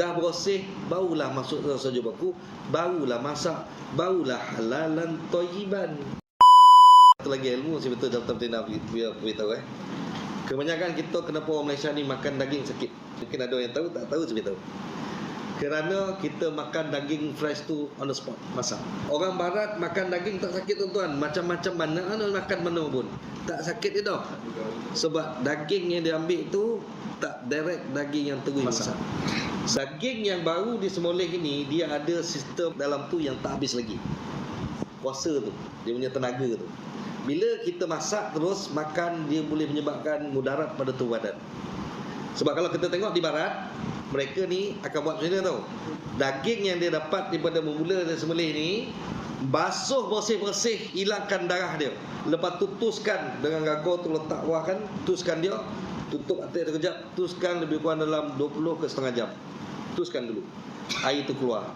Dah bersih, barulah masuk dalam soju baku, barulah masak, barulah halalan toyiban. Satu lagi ilmu si betul Dr. Tina biar beritahu eh. Kebanyakan kita kenapa orang Malaysia ni makan daging sakit. Mungkin ada yang tahu, tak tahu saya beritahu. Kerana kita makan daging fresh tu on the spot, masak. Orang barat makan daging tak sakit tuan-tuan. Macam-macam mana, mana makan mana pun. Tak sakit dia dah. Sebab daging yang dia ambil tu tak direct daging yang terus masak. Daging yang baru disemoleh ini dia ada sistem dalam tu yang tak habis lagi. Puasa tu, dia punya tenaga tu. Bila kita masak terus makan dia boleh menyebabkan mudarat pada tubuh badan. Sebab kalau kita tengok di barat mereka ni akan buat macam mana tau. Daging yang dia dapat daripada memula dari sembelih ni basuh bersih-bersih hilangkan darah dia. Lepas tu tuskan dengan gagal tu letak bawah kan, tuskan dia, tutup atas kejap, tuskan lebih kurang dalam 20 ke setengah jam. Tuskan dulu. Air tu keluar.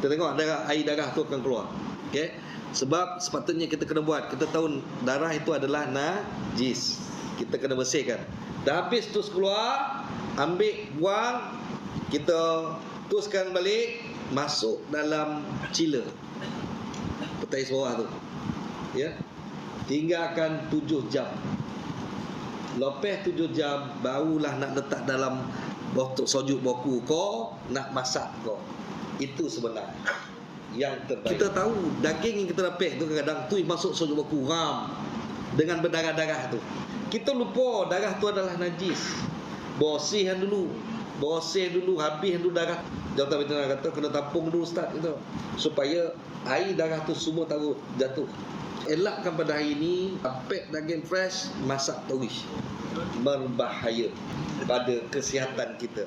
Kita tengok darah air darah tu akan keluar. Okey. Sebab sepatutnya kita kena buat. Kita tahu darah itu adalah najis. Kita kena bersihkan. Dah habis tus keluar, ambil buang, kita tuskan balik, masuk dalam chiller. Petai bawah tu. Ya. Tinggalkan 7 jam. Lepas 7 jam barulah nak letak dalam botol sojuk boku kau nak masak kau. Itu sebenarnya yang terbaik. Kita tahu daging yang kita dapat tu kadang-kadang tu masuk sojuk boku ram dengan berdarah-darah tu. Kita lupa darah tu adalah najis. Bersihkan dulu. Bersih dulu habis dulu darah. Jawatan veterinar kata kena tampung dulu start itu supaya air darah tu semua taruh jatuh. Elakkan pada hari ini Apek daging fresh Masak torish Berbahaya Pada kesihatan kita